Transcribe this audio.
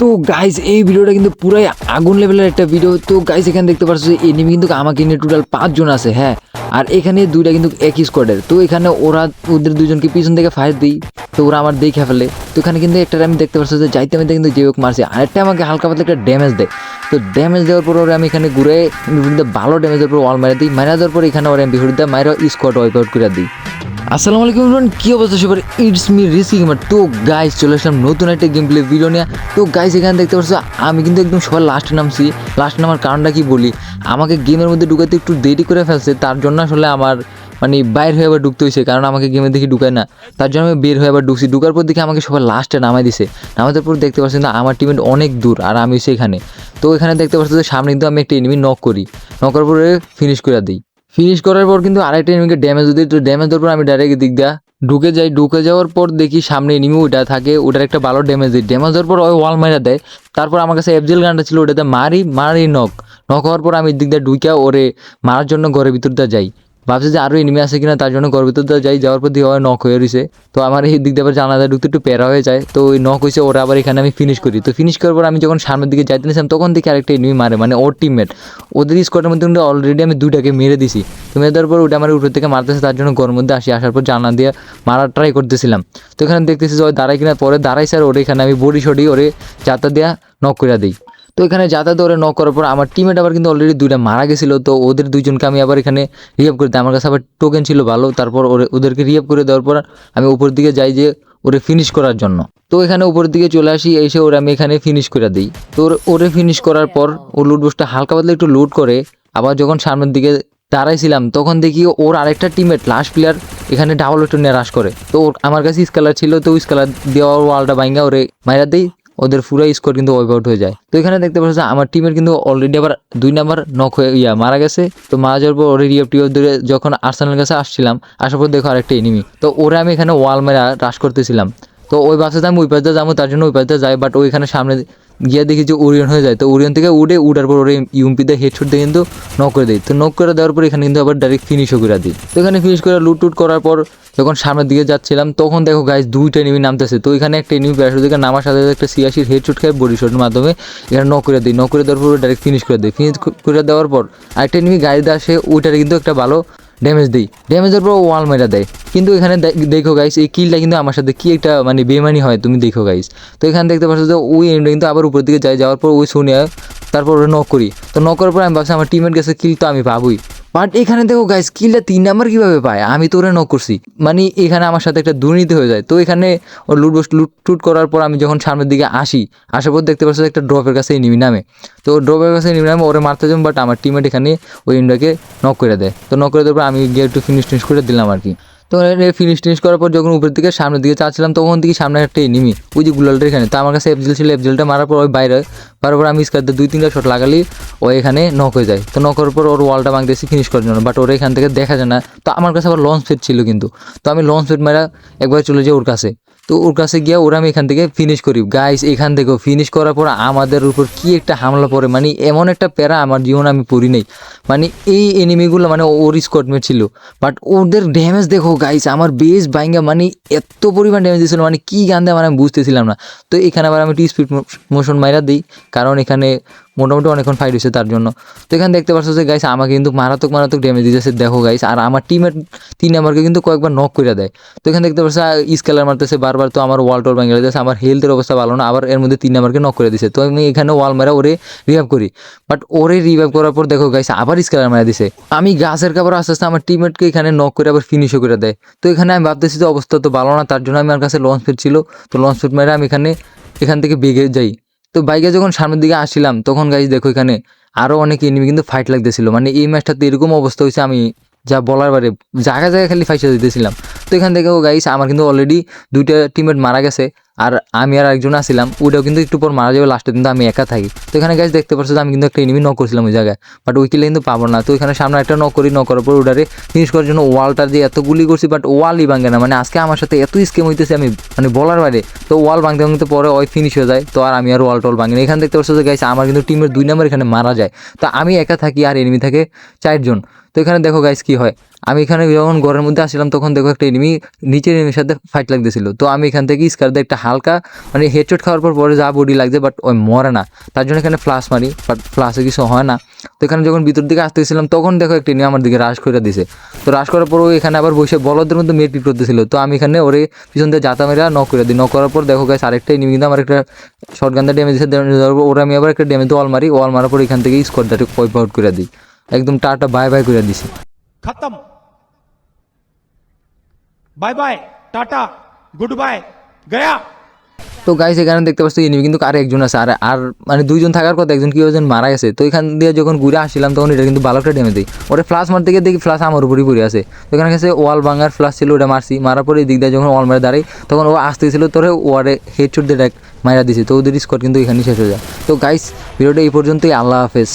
তো গাইজ এই ভিডিওটা কিন্তু পুরাই আগুন লেভেলের একটা ভিডিও তো গাইজ এখানে দেখতে পাচ্ছ যে এনিমি কিন্তু আমাকে নিয়ে টোটাল পাঁচজন আছে হ্যাঁ। আর এখানে দুইটা কিন্তু একই স্কোয়াডের তো এখানে ওরা, ওদের দুজনকে পিছন থেকে ফায়ার দিই, তো ওরা আমার দেখে ফেলে। তো এখানে কিন্তু একটা আমি দেখতে পাচ্ছি যে যাইতে আমি কিন্তু যে হোক মারছে আরেকটা আমাকে হালকা পাতলা একটা ড্যামেজ দেয়। তো ড্যামেজ দেওয়ার পর ওরা আমি এখানে ঘুরে ভালো ড্যামেজের পর ওয়াল মারা দিই। মারা দেওয়ার পর এখানে ওরা আমি দেয় মারা স্কোয়াড ওয়াইপ আউট করে দিই। আসসালামু আলাইকুম এভরিওয়ান কি অবস্থা? সবার ইটস মি রিসি গেমার তো গাইস চলে আসলাম নতুন একটা গেম প্লে ভিডিও নিয়ে। তো গাইস এখানে দেখতে পাচ্ছ, আমি কিন্তু একদম সবার লাস্টে নামছি। লাস্ট নামার কারণটা কি বলি? আমাকে গেমের মধ্যে ঢুকাতে একটু দেরি করে ফেলছে, তার জন্য আসলে আমার মানে বাইর হয়ে আবার ঢুকতে হয়েছে, কারণ আমাকে গেমের দেখি ঢুকায় না। তার জন্য আমি বের হয়ে আবার ঢুকছি। ঢুকার পর দেখি আমাকে সবার লাস্টে নামাই দিছে। নামাতে পর দেখতে পাচ্ছি না আমার টিমের অনেক দূর, আর আমি সেখানে তো এখানে দেখতে পাচ্ছি যে সামনে কিন্তু আমি একটা এনিমি নক করি। নক করার পরে ফিনিশ করে দিই। ফিনিশ করার পর কিন্তু আরেকটা এনিমিকে ড্যামেজ দিই তো ড্যামেজ দেওয়ার পর আমি ডাইরেক্ট দিক দিয়া ঢুকে যাই। ঢুকে যাওয়ার পর দেখি সামনে এনিমি ওটা থাকে ওটার একটা ভালো ড্যামেজ দিই ড্যামেজ দেওয়ার পর ওই ওয়াল মারা দেয়। তারপর আমার কাছে এফজেল গানটা ছিল, ওটাতে মারি মারি নক নক হওয়ার পর আমি দিক দিয়ে ঢুকিয়া ওরে মারার জন্য ঘরের ভিতরটা যাই। ভাবছি যে আরও এনিমি আছে কিনা, তার জন্য ভিতর যাই, যাওয়ার পর দিয়ে হয় নক হয়ে রয়েছে তো আমার এই দিক দিয়ে আবার জানালা ঢুকতে একটু প্যারা হয়ে যায়। তো ওই নক হয়েছে ওরা আবার এখানে আমি ফিনিশ করি। তো ফিনিশ করার পর আমি যখন সামনের দিকে যাইতে নিয়েছিলাম তখন দেখি আরেকটা এনিমি মারে মানে ওর টিমমেট ওদের স্কোয়াডের মধ্যে অলরেডি আমি দুইটাকে মেরে দিছি। তো মেরে দেওয়ার পর ওটা আমার উপর থেকে মারতেছে, তার জন্য ঘরের মধ্যে আসি, আসার পর জানা দিয়ে মারার ট্রাই করতেছিলাম। তো এখানে দেখতেছি যে ওই দাঁড়াই কিনা, পরে দাঁড়াই স্যার ওরে এখানে আমি বডি সডি ওরে যাতা দেওয়া নক করে দিই। তো এখানে যাতায়াত ওরে নক করার পর আমার টিমেট আবার কিন্তু অলরেডি দুইটা মারা গেছিল, তো ওদের দুইজনকে আমি আবার এখানে রিয়াপ করে দিই। আমার কাছে আবার টোকেন ছিল ভালো, তারপর ওদেরকে রিয়াপ করে দেওয়ার পর আমি উপর দিকে যাই যে ওরে ফিনিশ করার জন্য। তো এখানে উপরের দিকে চলে আসি, এসে ওরে আমি এখানে ফিনিশ করে দিই। তো ওর- ফিনিশ করার পর ও লুট বসটা হালকা পাতলা একটু লুট করে, আবার যখন সামনের দিকে দাঁড়াইছিলাম, তখন দেখি ওর আরেকটা টিমের লাস্ট প্লেয়ার এখানে ডাবল ওটা নিয়ে করে। তো আমার কাছে স্কালার ছিল, তো স্কেলার দেওয়ার ওয়ালটা ভাঙ্গা ওরে মাইরা দেই। ওদের পুরো স্কোর কিন্তু ওয়াইপ আউট হয়ে যায়। তো এখানে দেখতে পাচ্ছ আমার টিমের কিন্তু অলরেডি আবার দুই নাম্বার নক হয়ে, ইয়া, মারা গেছে। তো মারা যাওয়ার পর ওরে রিয়াপ ধরে যখন আর্সেনাল কাছে আসছিলাম, আসার পর দেখো আরেকটা এনিমি তো ওরা আমি এখানে ওয়াল মেরা রাশ করতেছিলাম। তো ওই বাসে আমি ওই পাশে যাব, তার জন্য ওই পাশে যাই বাট ওইখানে সামনে গিয়ে দেখি যে ওরিয়ন হয়ে যায়। তো ওরিয়ন থেকে উড়ে উড়ার পর ওরে ইউমপিতে হেডশট দিয়ে কিন্তু নক করে দিই তো নক করে দেওয়ার পর এখানে কিন্তু আবার ডাইরেক্ট ফিনিশও করে দিই তো এখানে ফিনিশ করে লুট টুট করার পর যখন সামনের দিকে যাচ্ছিলাম, তখন দেখো গাইজ দুইটা এনিমি নামতেছে। তো এখানে একটা এনিমি প্যারাশুট থেকে নামার সাথে সাথে একটা সিয়াশির হেডশট খায় বডি শটের মাধ্যমে এখানে নক করে দিই নক করে দেওয়ার পর ডাইরেক্ট ফিনিশ করে দিই ফিনিশ করে দেওয়ার পর আরেকটা এনিমি গাড়িতে আসে, ওইটারে কিন্তু একটা ভালো ড্যামেজ দিই ড্যামেজের পর ওয়াল মেরা দেয়। কিন্তু এখানে দেখো গাইস এই কিলটা কিন্তু আমার সাথে কি একটা মানে বেমানি হয়, তুমি দেখো গাইস তো এখানে দেখতে পাচ্ছ যে ওই এন্ডটা কিন্তু আবার উপর দিকে যায়, যাওয়ার পর ওই শুনে তারপর ওরা নক করি। তো নক করার পর আমি ভাবছি আমার টিমের কাছে কিল তো আমি পাবই। বাট এখানে দেখো গাইস কিলটা তিন নাম্বার কীভাবে পায়? আমি তো ওরা নক করছি। মানে এখানে আমার সাথে একটা দুর্নীতি হয়ে যায়। তো এখানে ওর লুট লুট টুট করার পর আমি যখন সামনের দিকে আসি, আসার পর দেখতে পাচ্ছি একটা ড্রপের কাছে নিমি নামে। তো ড্রপের কাছে নিমি নামে ওরে মারতে যাব বাট আমার টিমেট এখানে ওই ইন্ডাকে নক করে দেয়। তো নক করে দেওয়ার পর আমি গিয়ে একটু ফিনিশ টিনিশ করে দিলাম আর কি তো ফিনিশ টিনিশ করার পর যখন উপরের দিকে সামনের দিকে চাচ্ছিলাম, তখন দিকে সামনে একটা এনিমি ওই যে গুলালটা এখানে, তো আমার কাছে এফজেল ছিল এফজেলটা মারার পর ওই বাইরে বারবার আমি স্কারতে দুই, তিনটা শট লাগালি, ও এখানে নক হয়ে যায়। তো নক করার পর ওর ওয়ালটা ভাঙতেছি ফিনিশ করার জন্য। বাট ওর এখান থেকে দেখা যায় না। তো আমার কাছে আবার লঞ্চ ফেট ছিল কিন্তু। তো আমি লঞ্চ ফেট মারা একবার চলে যাই ওর কাছে। তো ওর কাছে গিয়ে ওরা আমি এখান থেকে ফিনিশ করি। গাইস এখান থেকেও ফিনিশ করার পর আমাদের উপর কি একটা হামলা পড়ে মানে এমন একটা প্যারা আমার জীবনে আমি পড়ি নাই। মানে এই এনিমিগুলো মানে ওর স্কটমেট ছিল। বাট ওদের ড্যামেজ দেখো গাইস আমার বেশ বাইঙ্গা মানে এত পরিমাণ ড্যামেজ দিয়েছিল মানে কী গান দেয় মানে আমি বুঝতেছিলাম না। তো এখানে আবার আমি টি স্পিড মোশন মাইরা দিই। কারণ এখানে মোটামুটি অনেকক্ষণ ফাইট হয়েছে তার জন্য। তো এখানে দেখতে পাচ্ছ যে গাইস আমাকে কিন্তু মারাত্মক মারাত্মক ড্যামেজ দিতেছে। দেখো গাইস আর আমার টিমের তিন নাম্বারকে কিন্তু কয়েকবার নক করে দেয়। তো এখানে দেখতে পাচ্ছ স্কেলার মারতেছে, বারবার তো আমার ওয়াল টোল ভেঙে দিতেছে, আমার হেলথের অবস্থা ভালো না, আবার এর মধ্যে তিন নাম্বারকে নক করে দিছে। তো আমি এখানে ওয়াল মারা ওরে রিভাইভ করি। বাট ওরে রিভাইভ করার পর দেখো গাইস আবার স্কেলার মারা দিছে। আমি গাছের কাপড় আস্তে আস্তে আমার টিমমেটকে এখানে নক করে আবার ফিনিশও করে দেয়। তো এখানে আমি ভাবতেছি তো অবস্থা তো ভালো না, তার জন্য আমি আমার কাছে লঞ্চ ফিট ছিল। তো লঞ্চ ফিট মেরে আমি এখানে, এখান থেকে বেগে যাই। তো বাইকে যখন সামনের দিকে আসছিলাম, তখন গাইজ দেখো এখানে আরও অনেক এনিমি কিন্তু ফাইট লাগতেছিল। মানে এই ম্যাচটাতে এরকম অবস্থা হয়েছে, আমি যা বলার বারে জায়গায় জায়গায় খালি ফাইসা দিতেছিলাম। তো এখান থেকেও গাইস আমার কিন্তু অলরেডি দুইটা টিমমেট মারা গেছে। আর আমি আর একজন আসছিলাম ওটাও কিন্তু একটু পর মারা যাবে লাস্টে কিন্তু আমি একা থাকি। তো এখানে গাইস দেখতে পাচ্ছ যে আমি কিন্তু একটা এনিমি নক করছিলাম ওই জায়গায়। বাট ওই কিলে কিন্তু পাবো না। তো এখানে সামনে একটা নক করি নক করার পর ওটারে ফিনিশ করার জন্য ওয়ালটা দিয়ে এত গুলি করছি বাট ওয়ালই ভাঙে না। মানে আজকে আমার সাথে এত স্কেম হইতেছে আমি মানে বলার বাইরে। তো ওয়াল ভাঙতে ভাঙতে পরে ওই ফিনিশ হয়ে যায়। তো আর আমি আর ওয়াল টল ভাঙি না। এখানে দেখতে পাচ্ছ যে গাইস আমার কিন্তু টিমের দুই নাম্বার এখানে মারা যায়। তো আমি একা থাকি আর এনিমি থাকে চারজন। তো এখানে দেখো গাইস কি হয়। আমি এখানে যখন ঘরের মধ্যে আসছিলাম, তখন দেখো একটা এনিমি নিচের এনিমির সাথে ফাইট লাগতেছিল। তো আমি এখান থেকে স্কার দিয়ে একটা হালকা মানে হেডশট খাওয়ার পর পরে যা বডি লাগছে বাট ওই মরে না। তার জন্য এখানে ফ্লাশ মারি বাট ফ্লাসে কিছু হয় না। তো এখানে যখন ভিতর দিকে আসতে গেছিলাম তখন দেখো একটি নিয়ে আমার দিকে রাস করে দিছে। তো রাস করার পর এখানে আবার বসে বলদের মধ্যে মেয়ে পিপ করতেছিল। তো আমি এখানে ওরে পিছন দিয়ে জাতা মেরা নক করে দিই। ন করার পর দেখো গাছ আরেকটাই নিমি কিন্তু আমার একটা শর্ট গান্ধা ডেমে দিয়েছে ওরা আমি আবার একটা ড্যামেজ ওয়াল মারি। ওয়াল মারার পর এখান থেকে স্কোয়ারটা ওয়াইপ আউট করে দিই। একদম টাটা বাই বাই করে দিছি। খতম। Bye bye tata good bye গয়া। তো গাইস এখানে দেখতে পাচ্ছি এনিমি কিন্তু আর একজন আছে। আর আর মানে দুইজন থাকার কথা একজন কি একজন মারা গেছে। তো এখান দিয়ে যখন ঘুরে আসছিলাম, তখন এটা কিন্তু ভালো একটা ড্যামেজ দিই ওটা ফ্লাশ মারতে গিয়ে দেখি ফ্লাশ আমার উপরই পড়ে আছে। তো এখানে গেছে ওয়াল ভাঙার ফ্লাশ ছিল, ওটা মারছি। মারার পরে দিক দিয়ে যখন ওয়াল মারে দাঁড়াই, তখন ও আসতেছিল, তোরে ওয়ারে হেড দিয়ে মারা দিছে। তো ওদের স্কোয়াড কিন্তু এখানেই শেষ হয়ে যায়। তো গাইস ভিডিওটা এই পর্যন্তই। আল্লাহ হাফেজ।